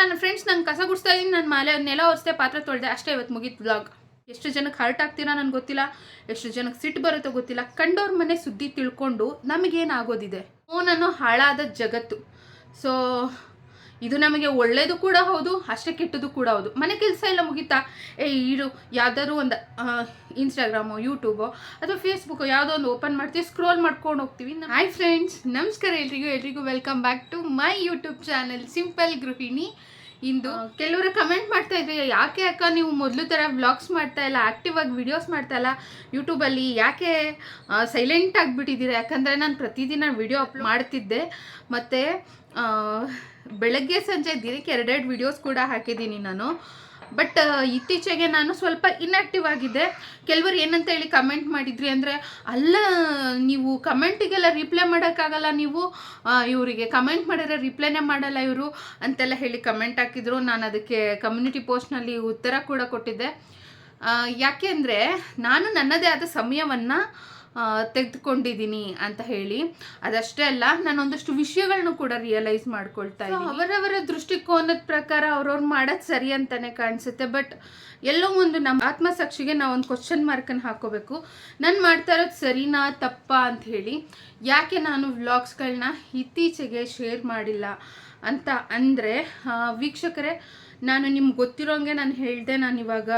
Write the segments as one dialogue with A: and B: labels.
A: ನನ್ನ ಫ್ರೆಂಡ್ಸ್ ನಂಗೆ ಕಸ ಗುಡಿಸ್ತಾ ಇದ್ದೀನಿ ನಾನು ಮಾಲೆ, ನೆಲ ಒರೆಸ್ದೆ, ಪಾತ್ರೆ ತೊಳೆದೆ, ಅಷ್ಟೇ ಇವತ್ತು ಮುಗೀತು ಬ್ಲಾಗ್ ಎಷ್ಟು ಜನಕ್ಕೆ ಹರ್ಟ್ ಆಗ್ತೀರಾ ನನಗೆ ಗೊತ್ತಿಲ್ಲ, ಎಷ್ಟು ಜನಕ್ಕೆ ಸಿಟ್ಟು ಬರುತ್ತೋ ಗೊತ್ತಿಲ್ಲ. ಕಂಡವ್ರ ಮನೆ ಸುದ್ದಿ ತಿಳ್ಕೊಂಡು ನಮಗೇನಾಗೋದಿದೆ ಫೋನನ್ನು ಹಾಳಾದ ಜಗತ್ತು. ಸೊ ಇದು ನಮಗೆ ಒಳ್ಳೆಯದು ಕೂಡ ಹೌದು, ಅಷ್ಟೇ ಕೆಟ್ಟದ್ದು ಕೂಡ ಹೌದು. ಮನೆ ಕೆಲಸ ಎಲ್ಲ ಮುಗಿತಾ? ಏ, ಇರು, ಯಾವ್ದಾದ್ರು ಒಂದು ಇನ್ಸ್ಟಾಗ್ರಾಮು ಯೂಟ್ಯೂಬು ಅಥವಾ ಫೇಸ್ಬುಕ್ಕು ಯಾವುದೋ ಒಂದು ಓಪನ್ ಮಾಡ್ತೀವಿ ಸ್ಕ್ರೋಲ್ ಮಾಡ್ಕೊಂಡು ಹೋಗ್ತೀವಿ. ಹಾಯ್ ಫ್ರೆಂಡ್ಸ್ ನಮಸ್ಕಾರ ಎಲ್ರಿಗೂ. ಎಲ್ರಿಗೂ welcome back to my YouTube channel simple Gruhini ಇಂದು. ಕೆಲವರು ಕಮೆಂಟ್ ಮಾಡ್ತಾ ಇದ್ವಿ ಯಾಕೆ ಅಕ್ಕ ನೀವು ಮೊದಲು ಥರ ವ್ಲಾಗ್ಸ್ ಮಾಡ್ತಾ ಇಲ್ಲ ಆ್ಯಕ್ಟಿವ್ ಆಗಿ ವಿಡಿಯೋಸ್ ಮಾಡ್ತಾ ಇಲ್ಲ ಯೂಟ್ಯೂಬಲ್ಲಿ ಯಾಕೆ ಸೈಲೆಂಟ್ ಆಗಿಬಿಟ್ಟಿದ್ದೀರಾ? ಯಾಕಂದರೆ ನಾನು ಪ್ರತಿದಿನ ವಿಡಿಯೋ ಅಪ್ಲೋಡ್ ಮಾಡ್ತಿದ್ದೆ. ಮತ್ತು ಬೆಳಗ್ಗೆ ಸಂಜೆ ದಿನಕ್ಕೆ ಎರಡೆರಡು ವಿಡಿಯೋಸ್ ಕೂಡ ಹಾಕಿದ್ದೀನಿ ನಾನು. ಬಟ್ ಇತ್ತೀಚೆಗೆ ನಾನು ಸ್ವಲ್ಪ ಇನ್ಆಕ್ಟಿವ್ ಆಗಿದ್ದೆ. ಕೆಲವರು ಏನಂತ ಹೇಳಿ ಕಮೆಂಟ್ ಮಾಡಿದ್ರಿ ಅಂದರೆ, ಅಲ್ಲ, ನೀವು ಕಮೆಂಟಿಗೆಲ್ಲ ರಿಪ್ಲೈ ಮಾಡೋಕ್ಕಾಗಲ್ಲ ನೀವು? ಇವರಿಗೆ ಕಮೆಂಟ್ ಮಾಡಿದ್ರೆ ರಿಪ್ಲೈನೇ ಮಾಡಲ್ಲ ಇವರು ಅಂತೆಲ್ಲ ಹೇಳಿ ಕಮೆಂಟ್ ಹಾಕಿದ್ರು. ನಾನು ಅದಕ್ಕೆ ಕಮ್ಯುನಿಟಿ ಪೋಸ್ಟ್ನಲ್ಲಿ ಉತ್ತರ ಕೂಡ ಕೊಟ್ಟಿದ್ದೆ. ಯಾಕೆಂದರೆ ನಾನು ನನ್ನದೇ ಆದ ಸಮಯವನ್ನು ತೆಗೆದುಕೊಂಡಿದ್ದೀನಿ ಅಂತ ಹೇಳಿ. ಅದಷ್ಟೇ ಅಲ್ಲ ನಾನು ಒಂದಷ್ಟು ವಿಷಯಗಳನ್ನು ಕೂಡ ರಿಯಲೈಸ್ ಮಾಡ್ಕೊಳ್ತಾ ಇದ್ದೀನಿ. ಅವರವರ ದೃಷ್ಟಿಕೋನದ ಪ್ರಕಾರ ಅವ್ರವ್ರು ಮಾಡೋದು ಸರಿ ಅಂತಾನೆ ಕಾಣಿಸುತ್ತೆ. ಬಟ್ ಎಲ್ಲೋ ಒಂದು ನಮ್ಮ ಆತ್ಮಸಾಕ್ಷಿಗೆ ನಾವು ಒಂದು ಕ್ವಶನ್ ಮಾರ್ಕನ್ನು ಹಾಕೋಬೇಕು. ನಾನು ಮಾಡ್ತಾ ಇರೋದು ಸರಿನಾ ತಪ್ಪಾ? ಅಂತ ಹೇಳಿ ಯಾಕೆ ನಾನು ವ್ಲಾಗ್ಸ್ಗಳನ್ನ ಇತ್ತೀಚೆಗೆ ಶೇರ್ ಮಾಡಿಲ್ಲ? ಅಂತ ಅಂದರೆ ವೀಕ್ಷಕರೇ ನಾನು ನಿಮ್ಗೆ ಗೊತ್ತಿರೋಂಗೆ ನಾನು ಹೇಳಿದೆ ನಾನು ಇವಾಗ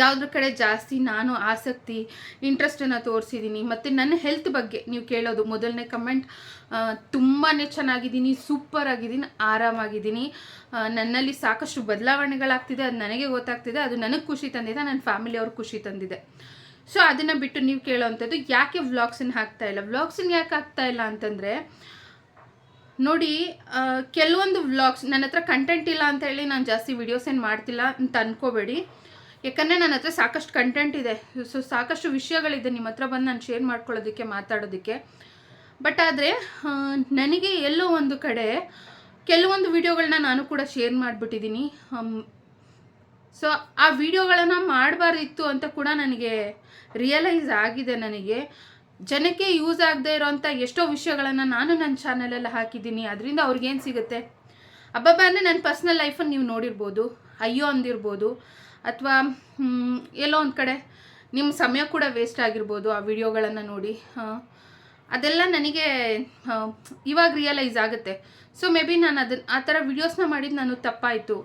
A: ಯಾವುದ್ರ ಕಡೆ ಜಾಸ್ತಿ ನಾನು ಆಸಕ್ತಿ ಇಂಟ್ರೆಸ್ಟನ್ನು ತೋರಿಸಿದ್ದೀನಿ ಮತ್ತು ನನ್ನ ಹೆಲ್ತ್ ಬಗ್ಗೆ ನೀವು ಕೇಳೋದು, ಮೊದಲನೇ ಕಮೆಂಟ್ ತುಂಬಾ ಚೆನ್ನಾಗಿದ್ದೀನಿ ಸೂಪರ್ ಆಗಿದ್ದೀನಿ, ಆರಾಮಾಗಿದ್ದೀನಿ. ನನ್ನಲ್ಲಿ ಸಾಕಷ್ಟು ಬದಲಾವಣೆಗಳಾಗ್ತಿದೆ, ಅದು ನನಗೆ ಗೊತ್ತಾಗ್ತಿದೆ, ಅದು ನನಗೆ ಖುಷಿ ತಂದಿದೆ ನನ್ನ ಫ್ಯಾಮಿಲಿಯವ್ರಿಗೆ ಖುಷಿ ತಂದಿದೆ. ಸೊ ಅದನ್ನು ಬಿಟ್ಟು ನೀವು ಕೇಳೋವಂಥದ್ದು ಯಾಕೆ ವ್ಲಾಗ್ಸನ್ನು ಹಾಕ್ತಾ ಇಲ್ಲ? ವ್ಲಾಗ್ಸನ್ನು ಯಾಕೆ ಹಾಕ್ತಾ ಇಲ್ಲ ಅಂತಂದರೆ, ನೋಡಿ ಕೆಲವೊಂದು ವ್ಲಾಗ್ಸ್ ನನ್ನ ಹತ್ರ ಕಂಟೆಂಟ್ ಇಲ್ಲ ಅಂತ ಹೇಳಿ ನಾನು ಜಾಸ್ತಿ ವಿಡಿಯೋಸ್ ಏನು ಮಾಡ್ತಿಲ್ಲ ಅಂತ ಅನ್ಕೋಬೇಡಿ. ಯಾಕಂದರೆ ನನ್ನ ಹತ್ರ ಸಾಕಷ್ಟು ಕಂಟೆಂಟ್ ಇದೆ. ಸೊ ಸಾಕಷ್ಟು ವಿಷಯಗಳಿದೆ ನಿಮ್ಮ ಹತ್ರ ಬಂದು ನಾನು ಶೇರ್ ಮಾಡ್ಕೊಳ್ಳೋದಕ್ಕೆ, ಮಾತಾಡೋದಕ್ಕೆ. ಬಟ್ ಆದರೆ ನನಗೆ ಎಲ್ಲೋ ಒಂದು ಕಡೆ ಕೆಲವೊಂದು ವಿಡಿಯೋಗಳನ್ನ ನಾನು ಕೂಡ ಶೇರ್ ಮಾಡಿಬಿಟ್ಟಿದ್ದೀನಿ. ಸೊ ಆ ವಿಡಿಯೋಗಳನ್ನು ಮಾಡಬಾರ್ದಿತ್ತು ಅಂತ ಕೂಡ ನನಗೆ ರಿಯಲೈಸ್ ಆಗಿದೆ ನನಗೆ. ಜನಕ್ಕೆ ಯೂಸ್ ಆಗದೆ ಇರೋವಂಥ ಎಷ್ಟೋ ವಿಷಯಗಳನ್ನು ನಾನು ನನ್ನ ಚಾನಲಲ್ಲಿ ಹಾಕಿದ್ದೀನಿ. ಅದರಿಂದ ಅವ್ರಿಗೇನು ಸಿಗುತ್ತೆ? ಹಬ್ಬ ಅಂದರೆ ನನ್ನ ಪರ್ಸ್ನಲ್ ಲೈಫನ್ನು ನೀವು ನೋಡಿರ್ಬೋದು. ಅಯ್ಯೋ ಅಂದಿರ್ಬೋದು. ಅಥವಾ ಎಲ್ಲೋ ಒಂದು ಕಡೆ ನಿಮ್ಮ ಸಮಯ ಕೂಡ ವೇಸ್ಟ್ ಆಗಿರ್ಬೋದು ಆ ವಿಡಿಯೋಗಳನ್ನು ನೋಡಿ. ಅದೆಲ್ಲ ನನಗೆ ಇವಾಗ ರಿಯಲೈಸ್ ಆಗುತ್ತೆ. ಸೊ ಮೇ ಬಿ ನಾನು ಅದನ್ನ ಆ ಥರ ವಿಡಿಯೋಸ್ನ ಮಾಡಿದ್ದು ನಾನು ತಪ್ಪಾಯಿತು.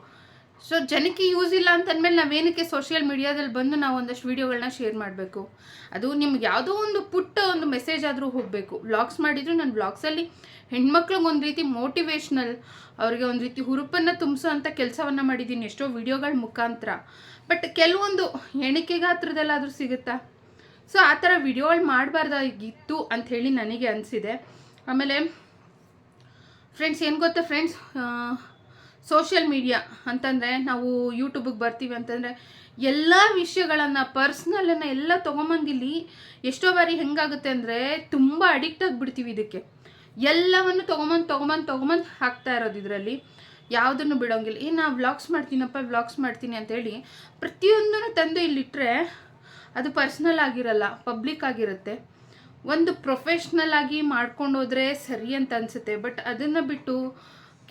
A: ಸೊ ಜನಕ್ಕೆ ಯೂಸ್ ಇಲ್ಲ ಅಂತಂದಮೇಲೆ ನಾವೇನಕ್ಕೆ ಸೋಷಿಯಲ್ ಮೀಡಿಯಾದಲ್ಲಿ ಬಂದು ನಾವು ಒಂದಷ್ಟು ವೀಡಿಯೋಗಳನ್ನ ಶೇರ್ ಮಾಡಬೇಕು? ಅದು ನಿಮ್ಗೆ ಯಾವುದೋ ಒಂದು ಪುಟ್ಟ ಒಂದು ಮೆಸೇಜ್ ಆದರೂ ಹೋಗಬೇಕು. ವ್ಲಾಗ್ಸ್ ಮಾಡಿದ್ರು ನಾನು ಬ್ಲಾಗ್ಸಲ್ಲಿ ಹೆಣ್ಮಕ್ಳಿಗೆ ಒಂದು ರೀತಿ ಮೋಟಿವೇಶ್ನಲ್ ಅವ್ರಿಗೆ ಒಂದು ರೀತಿ ಹುರುಪನ್ನು ತುಂಬಿಸೋ ಅಂಥ ಕೆಲಸವನ್ನು ಮಾಡಿದ್ದೀನಿ ಎಷ್ಟೋ ವಿಡಿಯೋಗಳ ಮುಖಾಂತರ. ಬಟ್ ಕೆಲವೊಂದು ಎಣಿಕೆ ಗಾತ್ರದಲ್ಲಾದರೂ ಸಿಗುತ್ತಾ? ಸೊ ಆ ಥರ ವಿಡಿಯೋಗಳು ಮಾಡಬಾರ್ದಾಗಿತ್ತು ಅಂಥೇಳಿ ನನಗೆ ಅನಿಸಿದೆ. ಆಮೇಲೆ ಫ್ರೆಂಡ್ಸ್ ಏನು ಗೊತ್ತಾ ಫ್ರೆಂಡ್ಸ್ ಸೋಷಿಯಲ್ ಮೀಡಿಯಾ ಅಂತಂದರೆ ನಾವು ಯೂಟ್ಯೂಬಿಗೆ ಬರ್ತೀವಿ ಅಂತಂದರೆ ಎಲ್ಲ ವಿಷಯಗಳನ್ನು ಪರ್ಸ್ನಲನ್ನು ಎಲ್ಲ ತೊಗೊಂಬಂದಿಲ್ಲಿ ಎಷ್ಟೋ ಬಾರಿ ಹೆಂಗಾಗುತ್ತೆ ಅಂದರೆ ತುಂಬ ಅಡಿಕ್ಟ್ ಆಗಿಬಿಡ್ತೀವಿ ಇದಕ್ಕೆ. ಎಲ್ಲವನ್ನು ತೊಗೊಂಬಂದು ತೊಗೊಂಬಂದು ತೊಗೊಂಬಂದು ಹಾಕ್ತಾ ಇರೋದು ಇದರಲ್ಲಿ. ಯಾವುದನ್ನು ಬಿಡೋಂಗಿಲ್ಲ. ಏನು ನಾ ವ್ಲಾಗ್ಸ್ ಮಾಡ್ತೀನಪ್ಪ ವ್ಲಾಗ್ಸ್ ಮಾಡ್ತೀನಿ ಅಂತೇಳಿ ಪ್ರತಿಯೊಂದನ್ನು ತಂದು ಇಲ್ಲಿಟ್ಟರೆ ಅದು ಪರ್ಸ್ನಲ್ ಆಗಿರಲ್ಲ ಪಬ್ಲಿಕ್ ಆಗಿರುತ್ತೆ. ಒಂದು ಪ್ರೊಫೆಷ್ನಲ್ ಆಗಿ ಮಾಡ್ಕೊಂಡು ಹೋದರೆ ಸರಿ ಅಂತ ಅನಿಸುತ್ತೆ. ಬಟ್ ಅದನ್ನು ಬಿಟ್ಟು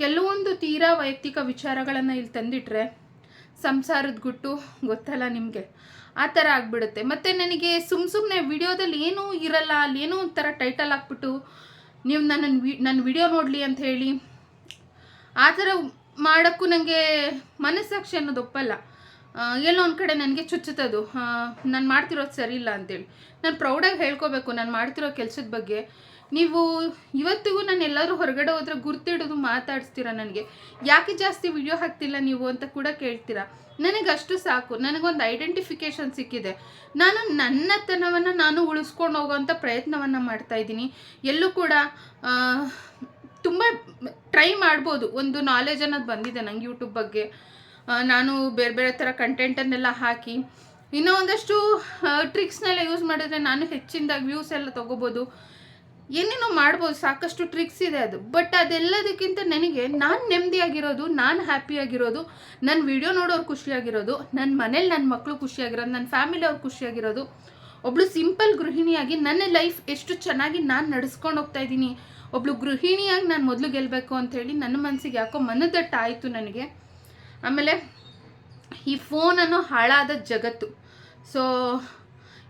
A: ಕೆಲವೊಂದು ತೀರಾ ವೈಯಕ್ತಿಕ ವಿಚಾರಗಳನ್ನು ಇಲ್ಲಿ ತಂದಿಟ್ರೆ ಸಂಸಾರದ ಗುಟ್ಟು ಗೊತ್ತಲ್ಲ ನಿಮಗೆ? ಆ ಥರ ಆಗಿಬಿಡುತ್ತೆ. ಮತ್ತು ನನಗೆ ಸುಮ್ಮ ಸುಮ್ಮನೆ ವಿಡಿಯೋದಲ್ಲಿ ಏನೂ ಇರಲ್ಲ, ಅಲ್ಲಿ ಏನೋ ಒಂಥರ ಟೈಟಲ್ ಹಾಕ್ಬಿಟ್ಟು ನೀವು ನನ್ನ ವಿ, ನನ್ನ ವಿಡಿಯೋ ನೋಡಲಿ ಅಂತ ಹೇಳಿ ಆ ಥರ ಮಾಡೋಕ್ಕೂ ನನಗೆ ಮನಸ್ಸಾಕ್ಷಿ ಅನ್ನೋದು ಒಪ್ಪಲ್ಲ. ಎಲ್ಲೋ ಒಂದು ಕಡೆ ನನಗೆ ಚುಚ್ಚುತ್ತದು. ನಾನು ಮಾಡ್ತಿರೋದು ಸರಿ ಇಲ್ಲ ಅಂತೇಳಿ. ನಾನು ಪ್ರೌಡಾಗಿ ಹೇಳ್ಕೋಬೇಕು. ನಾನು ಮಾಡ್ತಿರೋ ಕೆಲಸದ ಬಗ್ಗೆ. ನೀವು ಇವತ್ತಿಗೂ ನಾನು ಎಲ್ಲರೂ ಹೊರಗಡೆ ಹೋದ್ರೆ ಗುರ್ತಿಡೋದು ಮಾತಾಡಿಸ್ತೀರ ನನಗೆ? ಯಾಕೆ ಜಾಸ್ತಿ ವಿಡಿಯೋ ಹಾಕ್ತಿಲ್ಲ ನೀವು ಅಂತ ಕೂಡ ಕೇಳ್ತೀರಾ? ನನಗೆ ಅಷ್ಟು ಸಾಕು. ನನಗೊಂದು ಐಡೆಂಟಿಫಿಕೇಶನ್ ಸಿಕ್ಕಿದೆ. ನಾನು ನನ್ನತನವನ್ನು ನಾನು ಉಳಿಸ್ಕೊಂಡು ಹೋಗೋವಂಥ ಪ್ರಯತ್ನವನ್ನು ಮಾಡ್ತಾ ಇದ್ದೀನಿ. ಎಲ್ಲೂ ಕೂಡ ತುಂಬ ಟ್ರೈ ಮಾಡ್ಬೋದು. ಒಂದು ನಾಲೆಜ್ ಅನ್ನೋದು ಬಂದಿದೆ ನಂಗೆ ಯೂಟ್ಯೂಬ್ ಬಗ್ಗೆ. ನಾನು ಬೇರೆ ಬೇರೆ ಥರ ಕಂಟೆಂಟನ್ನೆಲ್ಲ ಹಾಕಿ. ಇನ್ನೂ ಒಂದಷ್ಟು ಟ್ರಿಕ್ಸ್ನೆಲ್ಲ ಯೂಸ್ ಮಾಡಿದ್ರೆ ನಾನು ಹೆಚ್ಚಿನದಾಗಿ ವ್ಯೂಸ್ ಎಲ್ಲ ತೊಗೋಬೋದು. ಏನೇನೋ ಮಾಡ್ಬೋದು, ಸಾಕಷ್ಟು ಟ್ರಿಕ್ಸ್ ಇದೆ ಅದು. ಬಟ್ ಅದೆಲ್ಲದಕ್ಕಿಂತ ನನಗೆ ನಾನು ನೆಮ್ಮದಿಯಾಗಿರೋದು, ನಾನು ಹ್ಯಾಪಿಯಾಗಿರೋದು ನನ್ನ ವಿಡಿಯೋ ನೋಡೋರು ಖುಷಿಯಾಗಿರೋದು ನನ್ನ ಮನೇಲಿ ನನ್ನ ಮಕ್ಕಳು ಖುಷಿಯಾಗಿರೋದು ನನ್ನ ಫ್ಯಾಮಿಲಿ ಅವ್ರು ಖುಷಿಯಾಗಿರೋದು. ಒಬ್ಳು ಸಿಂಪಲ್ ಗೃಹಿಣಿಯಾಗಿ ನನ್ನ ಲೈಫ್ ಎಷ್ಟು ಚೆನ್ನಾಗಿ ನಾನು ನಡೆಸ್ಕೊಂಡು ಹೋಗ್ತಾ ಇದ್ದೀನಿ. ಒಬ್ಳು ಗೃಹಿಣಿಯಾಗಿ ನಾನು ಮೊದಲು ಗೆಲ್ಲಬೇಕು ಅಂಥೇಳಿ ನನ್ನ ಮನಸ್ಸಿಗೆ ಯಾಕೋ ಮನದಟ್ಟ ಆಯಿತು ನನಗೆ. ಆಮೇಲೆ ಈ ಫೋನನ್ನು ಹಾಳಾದ ಜಗತ್ತು. ಸೊ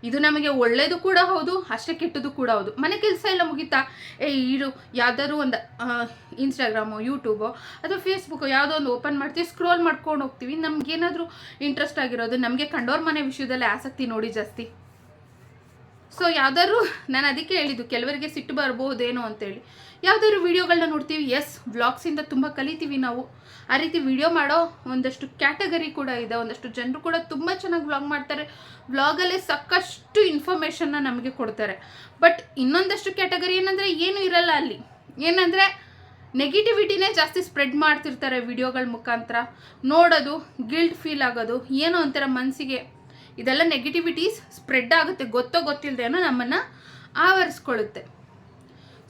A: ಇದು ನಮಗೆ ಒಳ್ಳೆಯದು ಕೂಡ ಹೌದು, ಅಷ್ಟೇ ಕೆಟ್ಟದ್ದು ಕೂಡ ಹೌದು. ಮನೆ ಕೆಲಸ ಎಲ್ಲ ಮುಗಿತಾ? ಏ, ಇರು, ಯಾವ್ದಾದ್ರು ಒಂದು ಇನ್ಸ್ಟಾಗ್ರಾಮು ಯೂಟ್ಯೂಬೋ ಅಥವಾ ಫೇಸ್ಬುಕ್ಕು ಯಾವುದೋ ಒಂದು ಓಪನ್ ಮಾಡ್ತೀವಿ ಸ್ಕ್ರೋಲ್ ಮಾಡ್ಕೊಂಡು ಹೋಗ್ತೀವಿ. ನಮಗೇನಾದರೂ ಇಂಟ್ರೆಸ್ಟ್ ಆಗಿರೋದು, ನಮಗೆ ಕಂಡೋರ್ ಮನೆ ವಿಷಯದಲ್ಲಿ ಆಸಕ್ತಿ ನೋಡಿ ಜಾಸ್ತಿ. ಸೊ ಯಾವ್ದಾದ್ರು, ನಾನು ಅದಕ್ಕೆ ಹೇಳಿದ್ದು, ಕೆಲವರಿಗೆ ಸಿಟ್ಟು ಬರ್ಬೋದೇನೋ ಅಂತೇಳಿ. ಯಾವ್ದಾದ್ರು ವಿಡಿಯೋಗಳನ್ನ ನೋಡ್ತೀವಿ. ಎಸ್ ವ್ಲಾಗ್ಸಿಂದ ತುಂಬ ಕಲಿತೀವಿ ನಾವು. ಆ ರೀತಿ ವಿಡಿಯೋ ಮಾಡೋ ಒಂದಷ್ಟು ಕ್ಯಾಟಗರಿ ಕೂಡ ಇದೆ. ಒಂದಷ್ಟು ಜನರು ಕೂಡ ತುಂಬ ಚೆನ್ನಾಗಿ ವ್ಲಾಗ್ ಮಾಡ್ತಾರೆ. ವ್ಲಾಗಲ್ಲೇ ಸಾಕಷ್ಟು ಇನ್ಫಾರ್ಮೇಷನ್ನ ನಮಗೆ ಕೊಡ್ತಾರೆ. ಬಟ್ ಇನ್ನೊಂದಷ್ಟು ಕ್ಯಾಟಗರಿ ಏನಂದರೆ ಏನೂ ಇರಲ್ಲ ಅಲ್ಲಿ. ಏನಂದರೆ ನೆಗೆಟಿವಿಟಿನೇ ಜಾಸ್ತಿ ಸ್ಪ್ರೆಡ್ ಮಾಡ್ತಿರ್ತಾರೆ ವಿಡಿಯೋಗಳ ಮುಖಾಂತರ. ನೋಡೋದು ಗಿಲ್ಟ್ ಫೀಲ್ ಆಗೋದು, ಏನೋ ಒಂಥರ ಮನಸ್ಸಿಗೆ ಇದೆಲ್ಲ ನೆಗೆಟಿವಿಟೀಸ್ ಸ್ಪ್ರೆಡ್ ಆಗುತ್ತೆ. ಗೊತ್ತೋ ಗೊತ್ತಿಲ್ಲದೇನೋ ನಮ್ಮನ್ನು ಆವರಿಸ್ಕೊಳ್ಳುತ್ತೆ.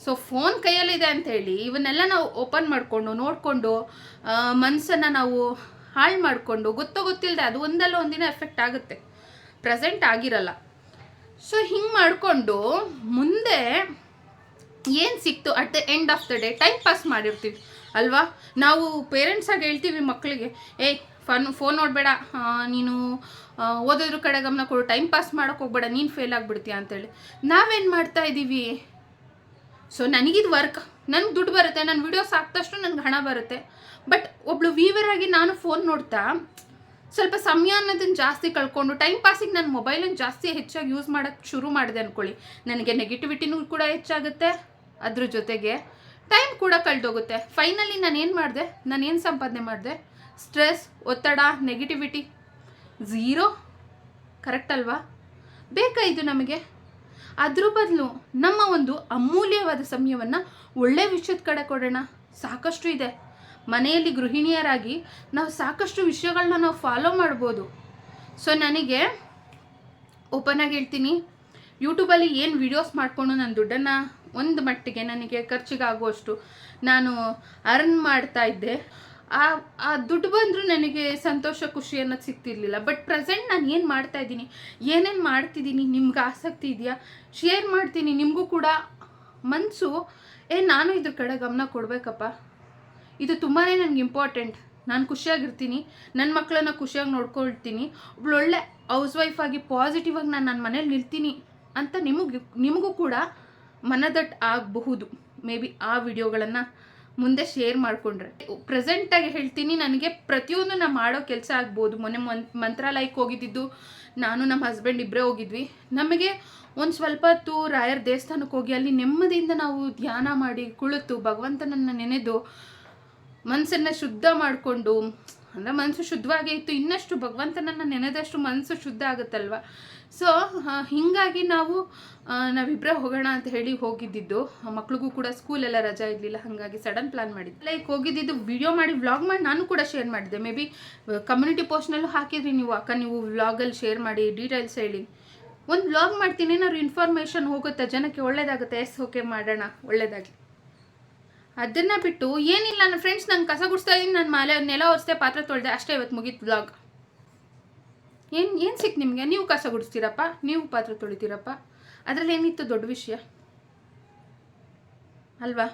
A: ಸೊ ಫೋನ್ ಕೈಯಲ್ಲಿದೆ ಅಂಥೇಳಿ ಇವನ್ನೆಲ್ಲ ನಾವು ಓಪನ್ ಮಾಡಿಕೊಂಡು, ನೋಡಿಕೊಂಡು ಮನಸ್ಸನ್ನು ನಾವು ಹಾಳು ಮಾಡಿಕೊಂಡು, ಗೊತ್ತೋ ಗೊತ್ತಿಲ್ಲದೆ ಅದು ಒಂದಲ್ಲ ಒಂದಿನ ಎಫೆಕ್ಟ್ ಆಗುತ್ತೆ. ಪ್ರೆಸೆಂಟ್ ಆಗಿರಲ್ಲ. ಸೊ ಹಿಂಗೆ ಮಾಡಿಕೊಂಡು ಮುಂದೆ ಏನು ಸಿಕ್ತು at the end of the day time pass ಮಾಡಿರ್ತೀವಿ, ಅಲ್ವಾ? ನಾವು ಪೇರೆಂಟ್ಸಾಗಿ ಹೇಳ್ತೀವಿ ಮಕ್ಕಳಿಗೆ ಏಯ್ ಫನ್ ಫೋನ್ ನೋಡಬೇಡ ನೀನು ಓದೋದ್ರ ಕಡೆ ಗಮನ ಕೊಡು ಟೈಮ್ ಪಾಸ್ ಮಾಡೋಕೆ ಹೋಗ್ಬೇಡ, ನೀನು ಫೇಲ್ ಆಗಿಬಿಡ್ತೀಯ ಅಂತೇಳಿ. ನಾವೇನು ಮಾಡ್ತಾ ಇದ್ದೀವಿ ಸೊ ನನಗಿದು ವರ್ಕ್ ನನಗೆ ದುಡ್ಡು ಬರುತ್ತೆ ನನ್ನ ವಿಡಿಯೋಸ್ ಹಾಕ್ದಷ್ಟು ನನಗೆ ಹಣ ಬರುತ್ತೆ. ಬಟ್ ಒಬ್ಳು ವೀವರ್ ಆಗಿ ನಾನು ಫೋನ್ ನೋಡ್ತಾ, ಸ್ವಲ್ಪ ಸಮಯ ಅನ್ನೋದನ್ನ ಜಾಸ್ತಿ ಕಳ್ಕೊಂಡು ಟೈಮ್ ಪಾಸಿಗೆ ನನ್ನ ಮೊಬೈಲನ್ನು ಜಾಸ್ತಿ ಹೆಚ್ಚಾಗಿ ಯೂಸ್ ಮಾಡೋಕ್ಕೆ ಶುರು ಮಾಡಿದೆ ಅಂದ್ಕೊಳ್ಳಿ ನನಗೆ ನೆಗೆಟಿವಿಟಿನೂ ಕೂಡ ಹೆಚ್ಚಾಗುತ್ತೆ, ಅದ್ರ ಜೊತೆಗೆ ಟೈಮ್ ಕೂಡ ಕಳೆದೋಗುತ್ತೆ. ಫೈನಲಿ ನಾನು ಏನು ಮಾಡಿದೆ, ನಾನು ಏನು ಸಂಪಾದನೆ ಮಾಡಿದೆ? ಸ್ಟ್ರೆಸ್ ಒತ್ತಡ ನೆಗೆಟಿವಿಟಿ ಝೀರೋ ಕರೆಕ್ಟ್ ಅಲ್ವಾ? ಬೇಕಾ ಇದು ನಮಗೆ? ಅದ್ರ ಬದಲು ನಮ್ಮ ಒಂದು ಅಮೂಲ್ಯವಾದ ಸಮಯವನ್ನು ಒಳ್ಳೆ ವಿಷಯದ ಕಡೆ ಕೊಡೋಣ. ಸಾಕಷ್ಟು ಇದೆ. ಮನೆಯಲ್ಲಿ ಗೃಹಿಣಿಯರಾಗಿ ನಾವು ಸಾಕಷ್ಟು ವಿಷಯಗಳನ್ನ ನಾವು ಫಾಲೋ ಮಾಡ್ಬೋದು. ಸೊ ನನಗೆ ಓಪನ್ ಆಗಿ ಹೇಳ್ತೀನಿ. ಯೂಟ್ಯೂಬಲ್ಲಿ ಏನು ವಿಡಿಯೋಸ್ ಮಾಡಿಕೊಂಡು ನನ್ನ ದುಡ್ಡನ್ನು ಒಂದು ಮಟ್ಟಿಗೆ ನನಗೆ ಖರ್ಚಿಗಾಗುವಷ್ಟು ನಾನು ಅರ್ನ್ ಮಾಡ್ತಾ ಇದ್ದೆ. ಆ ಆ ದುಡ್ಡು ಬಂದರೂ ನನಗೆ ಸಂತೋಷ, ಖುಷಿ ಅನ್ನೋದು ಸಿಗ್ತಿರ್ಲಿಲ್ಲ. ಬಟ್ ಪ್ರೆಸೆಂಟ್ ನಾನು ಏನು ಮಾಡ್ತಾ ಇದ್ದೀನಿ? ಏನೇನು ಮಾಡ್ತಿದ್ದೀನಿ? ನಿಮ್ಗೆ ಆಸಕ್ತಿ ಇದೆಯಾ? ಶೇರ್ ಮಾಡ್ತೀನಿ. ನಿಮಗೂ ಕೂಡ ಮನಸ್ಸು ಏ, ನಾನು ಇದ್ರ ಕಡೆ ಗಮನ ಕೊಡಬೇಕಪ್ಪ. ಇದು ತುಂಬಾ ನನಗೆ ಇಂಪಾರ್ಟೆಂಟ್ ನಾನು ಖುಷಿಯಾಗಿರ್ತೀನಿ. ನನ್ನ ಮಕ್ಕಳನ್ನ ಖುಷಿಯಾಗಿ ನೋಡ್ಕೊಳ್ತೀನಿ. ಒಬ್ಳು ಒಳ್ಳೆ ಹೌಸ್ ವೈಫಾಗಿ ಪಾಸಿಟಿವ್ ಆಗಿ ನಾನು ನನ್ನ ಮನೇಲಿ ನಿಲ್ತೀನಿ ಅಂತ ನಿಮಗೆ, ನಿಮಗೂ ಕೂಡ ಮನದಟ್ಟು ಆಗಬಹುದು. ಮೇ ಬಿ ಆ ವಿಡಿಯೋಗಳನ್ನು ಮುಂದೆ ಶೇರ್ ಮಾಡಿಕೊಂಡ್ರೆ. ಪ್ರೆಸೆಂಟಾಗಿ ಹೇಳ್ತೀನಿ, ನನಗೆ ಪ್ರತಿಯೊಂದು ನಾ ಮಾಡೋ ಕೆಲಸ ಆಗ್ಬೋದು. ಮೊನ್ನೆ ಮನ್ ಮಂತ್ರಾಲಯಕ್ಕೆ ಹೋಗಿದ್ದಿದ್ದು, ನಾನು ನಮ್ಮ ಹಸ್ಬೆಂಡ್ ಇಬ್ಬರೇ ಹೋಗಿದ್ವಿ. ನಮಗೆ ಒಂದು ಸ್ವಲ್ಪ ಹೊತ್ತು ರಾಯರ್ ದೇವಸ್ಥಾನಕ್ಕೆ ಹೋಗಿ, ಅಲ್ಲಿ ನೆಮ್ಮದಿಯಿಂದ ನಾವು ಧ್ಯಾನ ಮಾಡಿ ಕುಳಿತು ಭಗವಂತನನ್ನು ನೆನೆದು, ಮನಸ್ಸನ್ನು ಶುದ್ಧ ಮಾಡಿಕೊಂಡು ಅಂದರೆ ಮನಸ್ಸು ಶುದ್ಧವಾಗಿ ಇತ್ತು, ಇನ್ನಷ್ಟು ಭಗವಂತನನ್ನು ನೆನೆದಷ್ಟು ಮನಸ್ಸು ಶುದ್ಧ ಆಗುತ್ತಲ್ವ? ಸೊ ಹೀಗಾಗಿ ನಾವು ನಾವಿಬ್ಬರ ಹೋಗೋಣ ಅಂತ ಹೇಳಿ ಹೋಗಿದ್ದಿದ್ದು. ಮಕ್ಳಿಗೂ ಕೂಡ ಸ್ಕೂಲೆಲ್ಲ ರಜಾ ಇರಲಿಲ್ಲ, ಹಾಗಾಗಿ ಸಡನ್ ಪ್ಲಾನ್ ಮಾಡಿದ್ದೆ ಲೈಕ್ ಹೋಗಿದ್ದಿದ್ದು ವಿಡಿಯೋ ಮಾಡಿ ವ್ಲಾಗ್ ಮಾಡಿ ನಾನು ಕೂಡ ಶೇರ್ ಮಾಡಿದ್ದೆ. ಮೇ ಬಿ ಕಮ್ಯುನಿಟಿ ಪೋಸ್ಟ್ನಲ್ಲೂ ಹಾಕಿದ್ರಿ ನೀವು, ಅಕ್ಕ ನೀವು ವ್ಲಾಗಲ್ಲಿ ಶೇರ್ ಮಾಡಿ ಡೀಟೇಲ್ಸ್ ಹೇಳಿ. ಒಂದು ವ್ಲಾಗ್ ಮಾಡ್ತೀನಿ, ಏನಾದ್ರು ಇನ್ಫಾರ್ಮೇಷನ್ ಹೋಗುತ್ತೆ? ಜನಕ್ಕೆ ಒಳ್ಳೇದಾಗುತ್ತೆ? ಎಸ್ ಓಕೆ ಮಾಡೋಣ. ಒಳ್ಳೇದಾಗಿ ಅದನ್ನ ಬಿಟ್ಟು ಏನಿಲ್ಲ, ನನ್ನ ಫ್ರೆಂಡ್ಸ್ ನಂಗೆ ಕಸ ಗುಡಿಸ್ತಾ ಇದ್ದೀನಿ, ನಾನು ಮಾಲೆ, ನೆಲ ಒರೆಸ್ದೆ, ಪಾತ್ರ ತೊಳೆದೆ, ಅಷ್ಟೇ ಇವತ್ತು ಮುಗೀತು ಬ್ಲಾಗ್ ಏನು ಏನು ಸಿಕ್ ನಿಮಗೆ? ನೀವು ಕಸ ಗುಡಿಸ್ತೀರಪ್ಪ, ನೀವು ಪಾತ್ರೆ ತೊಳಿತೀರಪ್ಪ. ಅದರಲ್ಲಿ ಏನಿತ್ತು ದೊಡ್ಡ ವಿಷಯ? ಅಲ್ವಾ?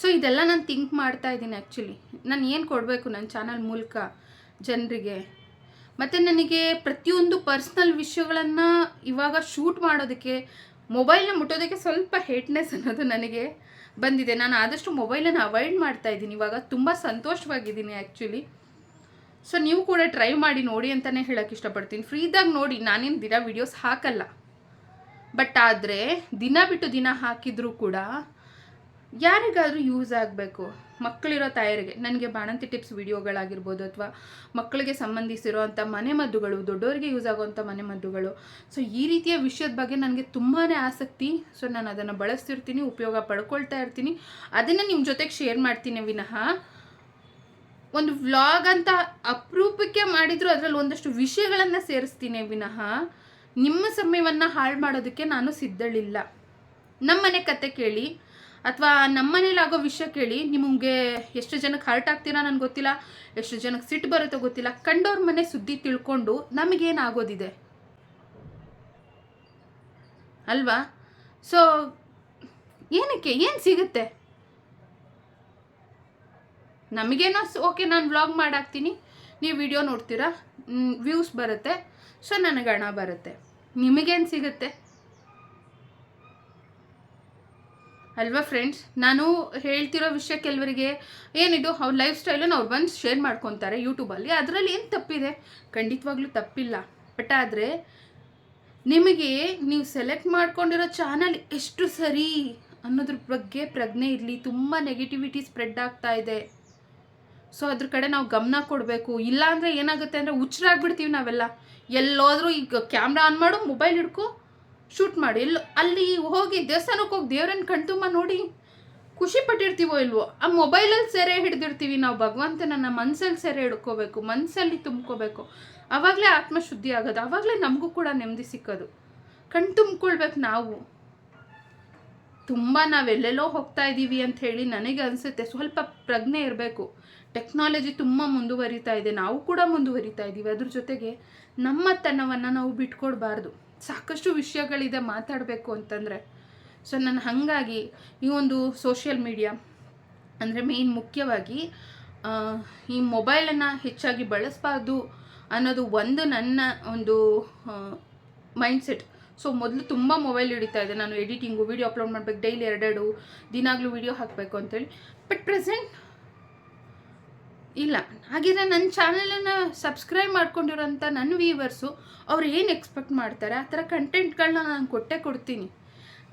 A: ಸೊ ಇದೆಲ್ಲ ನಾನು ಥಿಂಕ್ ಮಾಡ್ತಾ ಇದ್ದೀನಿ ಆ್ಯಕ್ಚುಲಿ ನಾನು ಏನು ಕೊಡಬೇಕು ನನ್ನ ಚಾನಲ್ ಮೂಲಕ ಜನರಿಗೆ? ಮತ್ತು ನನಗೆ ಪ್ರತಿಯೊಂದು ಪರ್ಸ್ನಲ್ ವಿಷಯಗಳನ್ನು ಇವಾಗ ಶೂಟ್ ಮಾಡೋದಕ್ಕೆ ಮೊಬೈಲ್ನ ಮುಟ್ಟೋದಕ್ಕೆ ಸ್ವಲ್ಪ ಹೇಟ್ನೆಸ್ ಅನ್ನೋದು ನನಗೆ ಬಂದಿದೆ. ನಾನು ಆದಷ್ಟು ಮೊಬೈಲನ್ನು ಅವಾಯ್ಡ್ ಮಾಡ್ತಾ ಇದ್ದೀನಿ. ಇವಾಗ ತುಂಬ ಸಂತೋಷವಾಗಿದ್ದೀನಿ ಆ್ಯಕ್ಚುಲಿ ಸೊ ನೀವು ಕೂಡ ಟ್ರೈ ಮಾಡಿ ನೋಡಿ ಅಂತಲೇ ಹೇಳೋಕ್ಕೆ ಇಷ್ಟಪಡ್ತೀನಿ. ಫ್ರೀದಾಗ ನೋಡಿ, ನಾನೇನು ದಿನ ವೀಡಿಯೋಸ್ ಹಾಕಲ್ಲ. ಬಟ್ ಆದರೆ ದಿನ ಬಿಟ್ಟು ದಿನ ಹಾಕಿದರೂ ಕೂಡ ಯಾರಿಗಾದರೂ ಯೂಸ್ ಆಗಬೇಕು. ಮಕ್ಕಳಿರೋ ತಾಯರಿಗೆ, ನನಗೆ ಬಾಣಂತಿ ಟಿಪ್ಸ್ ವಿಡಿಯೋಗಳಾಗಿರ್ಬೋದು ಅಥವಾ ಮಕ್ಕಳಿಗೆ ಸಂಬಂಧಿಸಿರೋ ಅಂಥ ಮನೆಮದ್ದುಗಳು ದೊಡ್ಡವರಿಗೆ ಯೂಸ್ ಆಗುವಂಥ ಮನೆಮದ್ದುಗಳು ಸೊ ಈ ರೀತಿಯ ವಿಷಯದ ಬಗ್ಗೆ ನನಗೆ ತುಂಬಾ ಆಸಕ್ತಿ. ಸೊ ನಾನು ಅದನ್ನು ಬಳಸ್ತಿರ್ತೀನಿ, ಉಪಯೋಗ ಪಡ್ಕೊಳ್ತಾ ಇರ್ತೀನಿ. ಅದನ್ನು ನಿಮ್ಮ ಜೊತೆಗೆ ಶೇರ್ ಮಾಡ್ತೀನಿ ವಿನಃ. ಒಂದು ವ್ಲಾಗ್ ಅಂತ ಅಪರೂಪಕ್ಕೆ ಮಾಡಿದರೂ ಅದರಲ್ಲಿ ಒಂದಷ್ಟು ವಿಷಯಗಳನ್ನು ಸೇರಿಸ್ತೀನಿ ವಿನಃ. ನಿಮ್ಮ ಸಮಯವನ್ನು ಹಾಳು ಮಾಡೋದಕ್ಕೆ ನಾನು ಸಿದ್ಧಳಿಲ್ಲ. ನಮ್ಮನೆ ಕತೆ ಕೇಳಿ ಅಥವಾ ನಮ್ಮನೇಲಿ ಆಗೋ ವಿಷಯ ಕೇಳಿ ನಿಮಗೆ ಎಷ್ಟು ಜನಕ್ಕೆ ಹರ್ಟ್ ಆಗ್ತೀರಾ ನನಗೆ ಗೊತ್ತಿಲ್ಲ, ಎಷ್ಟು ಜನಕ್ಕೆ ಸಿಟ್ಟು ಬರುತ್ತೋ ಗೊತ್ತಿಲ್ಲ ಕಂಡವ್ರ ಮನೆ ಸುದ್ದಿ ತಿಳ್ಕೊಂಡು ನಮಗೇನಾಗೋದಿದೆ? ಅಲ್ವಾ? ಸೊ ಏನಕ್ಕೆ, ಏನು ಸಿಗುತ್ತೆ? ನಮಗೇನೋ ಓಕೆ, ನಾನು ವ್ಲಾಗ್ ಮಾಡಾಕ್ತೀನಿ, ನೀವು ವಿಡಿಯೋ ನೋಡ್ತೀರಾ ವ್ಯೂಸ್ ಬರುತ್ತೆ, ಸೊ, ನನಗೆ ಹಣ ಬರುತ್ತೆ. ನಿಮಗೇನು ಸಿಗುತ್ತೆ? ಅಲ್ವಾ ಫ್ರೆಂಡ್ಸ್ ನಾನು ಹೇಳ್ತಿರೋ ವಿಷಯ ಕೆಲವರಿಗೆ ಏನಿದು ಅವ್ರ ಲೈಫ್ ಸ್ಟೈಲನ್ನು ಅವ್ರು ಬಂದು ಶೇರ್ ಮಾಡ್ಕೊತಾರೆ ಯೂಟ್ಯೂಬಲ್ಲಿ ಅದರಲ್ಲಿ ಏನು ತಪ್ಪಿದೆ? ಖಂಡಿತವಾಗ್ಲೂ ತಪ್ಪಿಲ್ಲ. ಬಟ್ ಆದರೆ, ನಿಮಗೆ ನೀವು ಸೆಲೆಕ್ಟ್ ಮಾಡ್ಕೊಂಡಿರೋ ಚಾನಲ್ ಎಷ್ಟು ಸರಿ ಅನ್ನೋದ್ರ ಬಗ್ಗೆ ಪ್ರಜ್ಞೆ ಇರಲಿ. ತುಂಬ ನೆಗೆಟಿವಿಟಿ ಸ್ಪ್ರೆಡ್ ಆಗ್ತಾ ಇದೆ. ಸೊ ಅದ್ರ ಕಡೆ ನಾವು ಗಮನ ಕೊಡಬೇಕು. ಇಲ್ಲ ಅಂದರೆ ಏನಾಗುತ್ತೆ ಅಂದರೆ ಹುಚ್ಚರಾಗ್ಬಿಡ್ತೀವಿ ನಾವೆಲ್ಲ. ಎಲ್ಲೋದ್ರೂ ಈಗ ಕ್ಯಾಮ್ರಾ ಆನ್ ಮಾಡು ಮೊಬೈಲ್ ಹಿಡ್ಕೊ ಶೂಟ್ ಮಾಡಿ. ಅಲ್ಲಿ ಹೋಗಿ ದೇವಸ್ಥಾನಕ್ಕೆ ಹೋಗಿ ದೇವ್ರನ್ನ ಕಣ್ತುಂಬ ನೋಡಿ ಖುಷಿ ಪಟ್ಟಿರ್ತೀವೋ ಇಲ್ವೋ, ಆ ಮೊಬೈಲಲ್ಲಿ ಸೆರೆ ಹಿಡ್ದಿರ್ತೀವಿ ನಾವು ಭಗವಂತನನ್ನ ಮನಸ್ಸಲ್ಲಿ ಸೆರೆ ಹಿಡ್ಕೋಬೇಕು ಮನಸ್ಸಲ್ಲಿ ತುಂಬ್ಕೋಬೇಕು. ಆವಾಗಲೇ ಆತ್ಮಶುದ್ಧಿ ಆಗೋದು ಆವಾಗಲೇ ನಮಗೂ ಕೂಡ ನೆಮ್ಮದಿ ಸಿಕ್ಕೋದು. ಕಣ್ ತುಂಬ್ಕೊಳ್ಬೇಕು ನಾವು. ತುಂಬ ನಾವೆಲ್ಲೆಲ್ಲೋ ಹೋಗ್ತಾ ಇದ್ದೀವಿ ಅಂತ ಹೇಳಿ ನನಗೆ ಅನಿಸುತ್ತೆ, ಸ್ವಲ್ಪ ಪ್ರಜ್ಞೆ ಇರಬೇಕು. ಟೆಕ್ನಾಲಜಿ ತುಂಬ ಮುಂದುವರಿತಾ ಇದೆ, ನಾವು ಕೂಡ ಮುಂದುವರಿತಾ ಇದ್ದೀವಿ ಅದ್ರ ಜೊತೆಗೆ ನಮ್ಮ ತನವನ್ನು ನಾವು ಬಿಟ್ಕೊಡ್ಬಾರ್ದು. ಸಾಕಷ್ಟು ವಿಷಯಗಳಿದೆ ಮಾತಾಡಬೇಕು ಅಂತಂದರೆ. ಸೊ ನಾನು ಹಾಗಾಗಿ ಈ ಒಂದು ಸೋಷಿಯಲ್ ಮೀಡಿಯಾ ಅಂದರೆ ಮೇನ್ ಮುಖ್ಯವಾಗಿ ಈ ಮೊಬೈಲನ್ನು ಹೆಚ್ಚಾಗಿ ಬಳಸಬಾರ್ದು ಅನ್ನೋದು ಒಂದು ನನ್ನ ಒಂದು ಮೈಂಡ್ಸೆಟ್ ಸೊ ಮೊದಲು ತುಂಬ ಮೊಬೈಲ್ ಹಿಡಿತಾ ಇದೆ ನಾನು ಎಡಿಟಿಂಗು ವೀಡಿಯೋ ಅಪ್ಲೋಡ್ ಮಾಡಬೇಕು ಡೈಲಿ ಎರಡೆರಡು ದಿನಾಗಲೂ ವೀಡಿಯೋ ಹಾಕಬೇಕು ಅಂತೇಳಿ. ಬಟ್ ಪ್ರೆಸೆಂಟ್ ಇಲ್ಲ. ಹಾಗಿದ್ರೆ ನನ್ನ ಚಾನಲನ್ನು ಸಬ್ಸ್ಕ್ರೈಬ್ ಮಾಡ್ಕೊಂಡಿರೋಂಥ ನನ್ನ ವ್ಯೂವರ್ಸು ಅವ್ರು ಏನು ಎಕ್ಸ್ಪೆಕ್ಟ್ ಮಾಡ್ತಾರೆ? ಆ ಥರ ಕಂಟೆಂಟ್ಗಳನ್ನ ನಾನು ಕೊಟ್ಟೆ ಕೊಡ್ತೀನಿ.